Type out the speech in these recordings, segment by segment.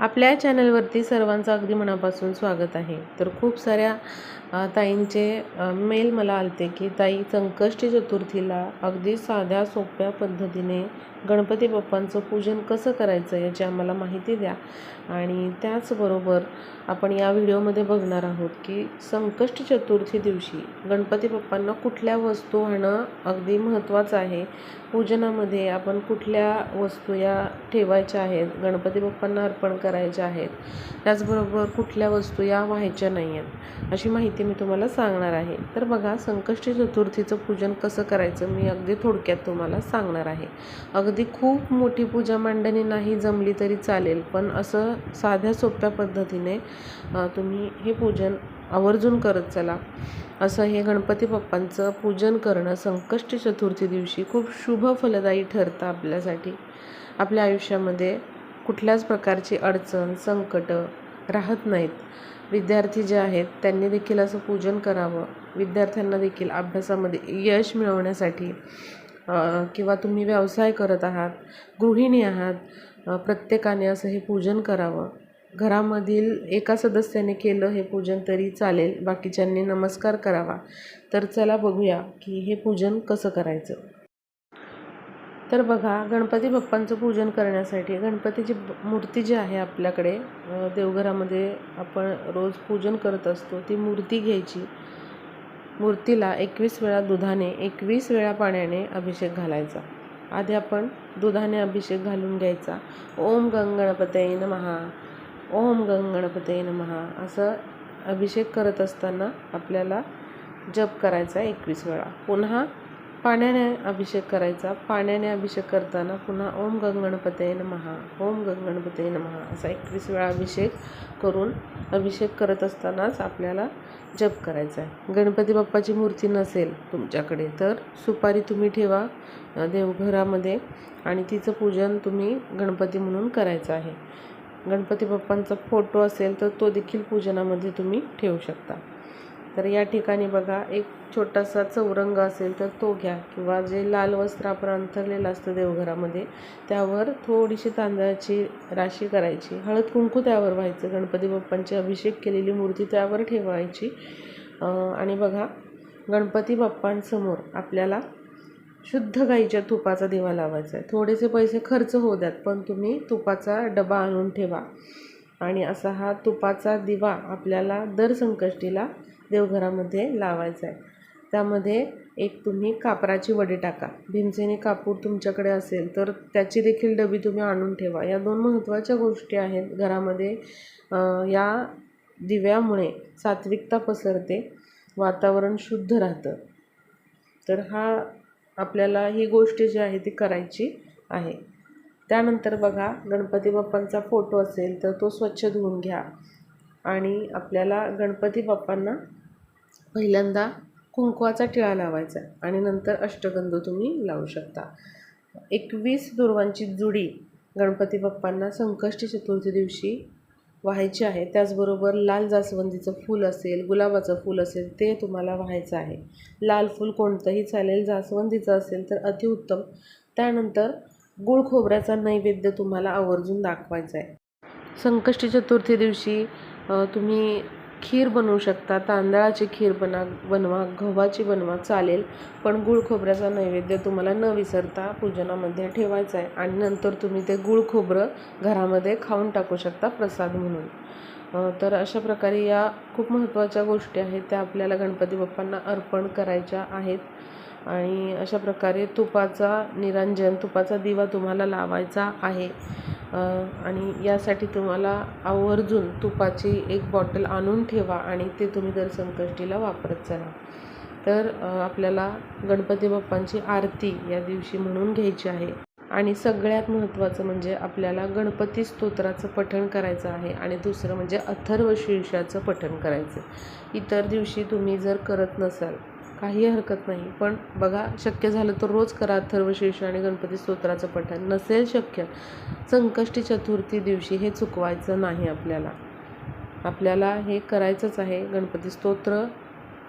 आपल्या चॅनलवरती सर्वांचं अगदी मनापासून स्वागत आहे. तर खूप साऱ्या ताईंचे मेल मला आलते की ताई संकष्टी चतुर्थीला अगदी साध्या सोप्या पद्धतीने गणपती बाप्पांचं पूजन कसं करायचं याची आम्हाला माहिती द्या. आणि त्याचबरोबर आपण या व्हिडिओमध्ये बघणार आहोत की संकष्टी चतुर्थी दिवशी गणपती बाप्पांना कुठल्या वस्तू आणणं अगदी महत्त्वाचं आहे. पूजनामध्ये आपण कुठल्या वस्तू या ठेवायच्या आहेत गणपती बाप्पांना अर्पण करायच्या आहेत त्याचबरोबर कुठल्या वस्तू या व्हायच्या नाही आहेत अशी माहिती मी तुम्हाला सांगणार आहे. तर बघा संकष्टी चतुर्थीचं पूजन कसं करायचं मी अगदी थोडक्यात तुम्हाला सांगणार आहे. अगदी खूप मोठी पूजा मांडणी नाही जमली तरी चालेल पण असं साध्या सोप्या पद्धतीने तुम्ही हे पूजन आवर्जून करत चला. असं हे गणपती बाप्पांचं पूजन करणं संकष्टी चतुर्थी दिवशी खूप शुभ फलदायी ठरतं आपल्यासाठी. आपल्या आयुष्यामध्ये कुठल्याच प्रकारची अडचण संकट राहत नाहीत. विद्यार्थी जे आहेत त्यांनी देखील असं पूजन करावं. विद्यार्थ्यांना देखील अभ्यासामध्ये यश मिळवण्यासाठी किंवा तुम्ही व्यवसाय करत आहात गृहिणी आहात प्रत्येकाने असं हे पूजन करावं. घरामधील एका सदस्याने केलं हे पूजन तरी चालेल बाकीच्यांनी नमस्कार करावा. तर चला बघूया की हे पूजन कसं करायचं. तर बघा गणपती बाप्पांचं पूजन करण्यासाठी गणपतीची मूर्ती जी आहे आपल्याकडे देवघरामध्ये आपण रोज पूजन करत असतो ती मूर्ती घ्यायची. मूर्तीला एकवीस वेळा दुधाने एकवीस वेळा पाण्याने अभिषेक घालायचा. आधी आपण दुधाने अभिषेक घालून घ्यायचा. ओम गंगणपतये नमहा ओम गंगणपतये नमहा असं अभिषेक करत असताना आपल्याला जप करायचा एकवीस वेळा. पुन्हा पाण्याने अभिषेक करायचा. पाण्याने अभिषेक करताना पुन्हा ओम गंगणपते नमहा ओम गंगणपते नमहा असा एकवीस वेळा अभिषेक करून अभिषेक करत असतानाच आपल्याला जप करायचा आहे. गणपती बाप्पाची मूर्ती नसेल तुमच्याकडे तर सुपारी तुम्ही ठेवा देवघरामध्ये आणि तिचं पूजन तुम्ही गणपती म्हणून करायचं आहे. गणपती बाप्पांचा फोटो असेल तर तो देखील पूजनामध्ये तुम्ही ठेवू शकता. तर या ठिकाणी बघा एक छोटासा चौरंग असेल तर तो घ्या किंवा जे लाल वस्त्र आपण अंथरलेलं असतं देवघरामध्ये त्यावर थोडीशी तांदळाची राशी करायची. हळद कुंकू त्यावर व्हायचं. गणपती बाप्पांची अभिषेक केलेली मूर्ती त्यावर ठेवायची. आणि बघा गणपती बाप्पांसमोर आपल्याला शुद्ध गाईच्या तुपाचा दिवा लावायचा आहे. थोडेसे पैसे खर्च होऊ द्यात पण तुम्ही तुपाचा डबा आणून ठेवा. आणि असा हा तुपाचा दिवा आपल्याला दर संकष्टीला देवघरामध्ये लावायचा आहे. त्यामध्ये एक तुम्ही कापराची वडी टाका. भीमसेनी कापूर तुमच्याकडे असेल तर त्याची देखील डबी तुम्ही आणून ठेवा. या दोन महत्त्वाच्या गोष्टी आहेत घरामध्ये. या दिव्यामुळे सात्विकता पसरते वातावरण शुद्ध राहतं. तर हा आपल्याला ही गोष्ट जी आहे ती करायची आहे. त्यानंतर बघा गणपती बाप्पांचा फोटो असेल तर तो स्वच्छ धुवून घ्या. आणि आपल्याला गणपती बाप्पांना पहिल्यांदा कुंकवाचा टिळा लावायचा आहे आणि नंतर अष्टगंध तुम्ही लावू शकता. एकवीस दुर्वांची जुडी गणपती बाप्पांना संकष्टी चतुर्थी दिवशी व्हायचे आहे. त्याचबरोबर लाल जास्वंदीचं फूल असेल गुलाबाचं फूल असेल ते तुम्हाला व्हायचं आहे. लाल फूल कोणतंही चालेल जास्वंदीचं असेल तर अतिउत्तम. त्यानंतर गुळ खोबऱ्याचा नैवेद्य तुम्हाला आवर्जून दाखवायचा आहे. संकष्टी चतुर्थी दिवशी तुम्ही खीर बनवू शकता. तांदळाची खीर बना बनवा गव्हाची बनवा चालेल. पण गुळ खोबऱ्याचा नैवेद्य तुम्हाला न विसरता पूजनामध्ये ठेवायचा आहे. आणि नंतर तुम्ही ते गुळ खोबरं घरामध्ये खाऊन टाकू शकता प्रसाद म्हणून. तर अशा प्रकारे या खूप महत्त्वाच्या गोष्टी आहेत. त्या आपल्याला गणपती बाप्पांना अर्पण करायच्या आहेत. आणि अशा प्रकारे तुपाचा निरंजन तुपाचा दिवा तुम्हाला लावायचा आहे. आणि यासाठी तुम्हाला आवर्जून तुपाची एक बॉटल आणून ठेवा आणि ते तुम्ही दर संकष्टीला वापरत चला. तर आपल्याला गणपती बाप्पांची आरती या दिवशी म्हणून घ्यायची आहे. आणि सगळ्यात महत्त्वाचं म्हणजे आपल्याला गणपती स्तोत्राचं पठण करायचं आहे आणि दुसरं म्हणजे अथर्व शीर्षाचं पठण करायचं. इतर दिवशी तुम्ही जर करत नसाल काही हरकत नाही. पण बघा शक्य झालं तर रोज करा अथर्वशीर्ष आणि गणपती स्तोत्राचं पठण. नसेल शक्य संकष्टी चतुर्थी दिवशी हे चुकवायचं नाही आपल्याला. आपल्याला हे करायचंच आहे. गणपती स्तोत्र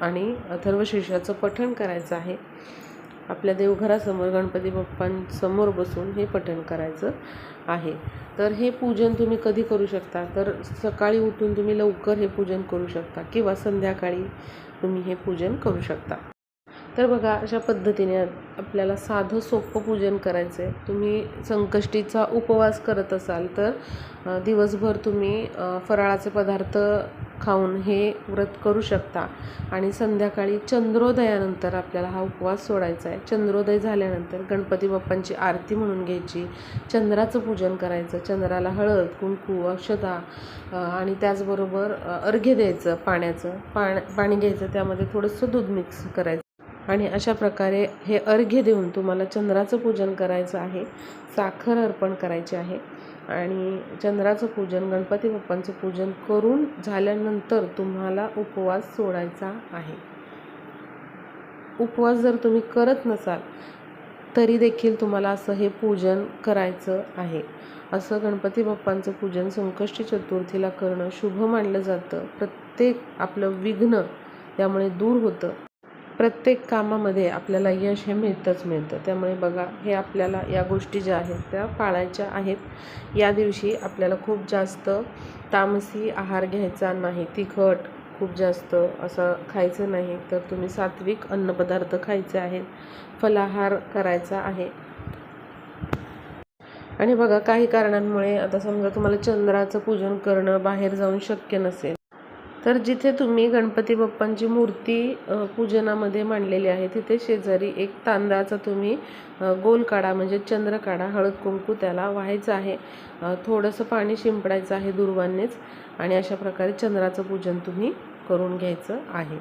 आणि अथर्वशीर्षाचं पठण करायचं आहे. आपल्या देवघरासमोर गणपती बाप्पांसमोर बसून हे पठण करायचं आहे. तर हे पूजन तुम्ही कधी करू शकता? तर सकाळी उठून तुम्ही लवकर हे पूजन करू शकता किंवा संध्याकाळी तुम्ही हे पूजन करू शकता. तर बघा अशा पद्धतीने आपल्याला साधं सोपं पूजन करायचं आहे तुम्ही संकष्टीचा उपवास करत असाल तर दिवसभर तुम्ही फराळाचे पदार्थ खाऊन हे व्रत करू शकता. आणि संध्याकाळी चंद्रोदयानंतर आपल्याला हा उपवास सोडायचा आहे चंद्रोदय झाल्यानंतर गणपती बाप्पांची आरती म्हणून घ्यायची. चंद्राचं पूजन करायचं. चंद्राला हळद कुंकू अक्षता आणि त्याचबरोबर अर्घ्य द्यायचं पाण्याचं. पाण पाणी घ्यायचं. त्यामध्ये थोडंसं दूध मिक्स करायचं. आणि अशा प्रकारे हे अर्घ्य देऊन तुम्हाला चंद्राचं पूजन करायचं आहे साखर अर्पण करायची आहे. आणि चंद्राचं पूजन गणपती बाप्पांचं पूजन करून झाल्यानंतर तुम्हाला उपवास सोडायचा आहे. उपवास जर तुम्ही करत नसाल तरी देखील तुम्हाला असं हे पूजन करायचं आहे. असं गणपती बाप्पांचं पूजन संकष्टी चतुर्थीला करणं शुभ मानलं जातं. प्रत्येक आपलं विघ्न त्यामुळे दूर होतं. प्रत्येक कामामध्ये आपल्याला यश हे मिळतंच मिळतं. त्यामुळे बघा हे आपल्याला या गोष्टी ज्या आहेत त्या पाळायच्या आहेत. या दिवशी आपल्याला खूप जास्त तामसी आहार घ्यायचा नाही. तिखट खूप जास्त असं खायचं नाही. तर तुम्ही सात्विक अन्नपदार्थ खायचे आहेत. फलाहार करायचा आहे. आणि बघा काही कारणांमुळे आता समजा तुम्हाला चंद्राचं पूजन करणं बाहेर जाऊन शक्य नसेल तर जिथे तुम्ही गणपती बाप्पांची मूर्ती पूजनामध्ये मांडलेली आहे तिथे शेजारी एक तांदळाचा तुम्ही गोल काढा म्हणजे चंद्र काढा हळद कुंकू त्याला व्हायचं आहे. थोडंसं पाणी शिंपडायचं आहे दुर्वांनीच आणि अशा प्रकारे चंद्राचं पूजन तुम्ही करून घ्यायचं आहे.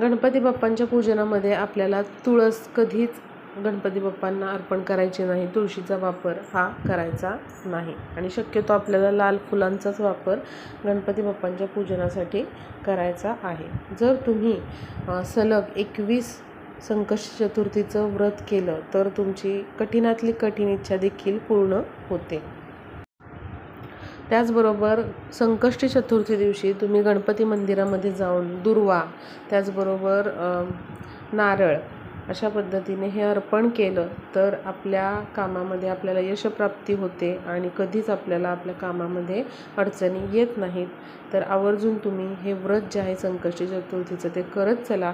गणपती बाप्पांच्या पूजनामध्ये आपल्याला तुळस कधीच गणपती बाप्पांना अर्पण करायचे नाही तुळशीचा वापर हा करायचा नाही. आणि शक्यतो आपल्याला लाल फुलांचाच वापर गणपती बाप्पांच्या पूजनासाठी करायचा आहे. जर तुम्ही सलग एकवीस संकष्ट चतुर्थीचं व्रत केलं तर तुमची कठीणातली कठीण इच्छा देखील पूर्ण होते. त्याचबरोबर संकष्टी चतुर्थी दिवशी तुम्ही गणपती मंदिरामध्ये जाऊन दुर्वा त्याचबरोबर नारळ अशा पद्धतीने हे अर्पण केलं तर आपल्या कामामध्ये आपल्याला यशप्राप्ती होते आणि कधीच आपल्याला आपल्या कामामध्ये अडचणी येत नाहीत. तर आवर्जून तुम्ही हे व्रत जे आहे संकष्टी चतुर्थीचं ते करत चला.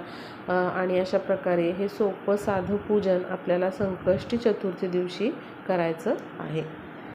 आणि अशा प्रकारे हे सोपं साधं पूजन आपल्याला संकष्टी चतुर्थी दिवशी करायचं आहे.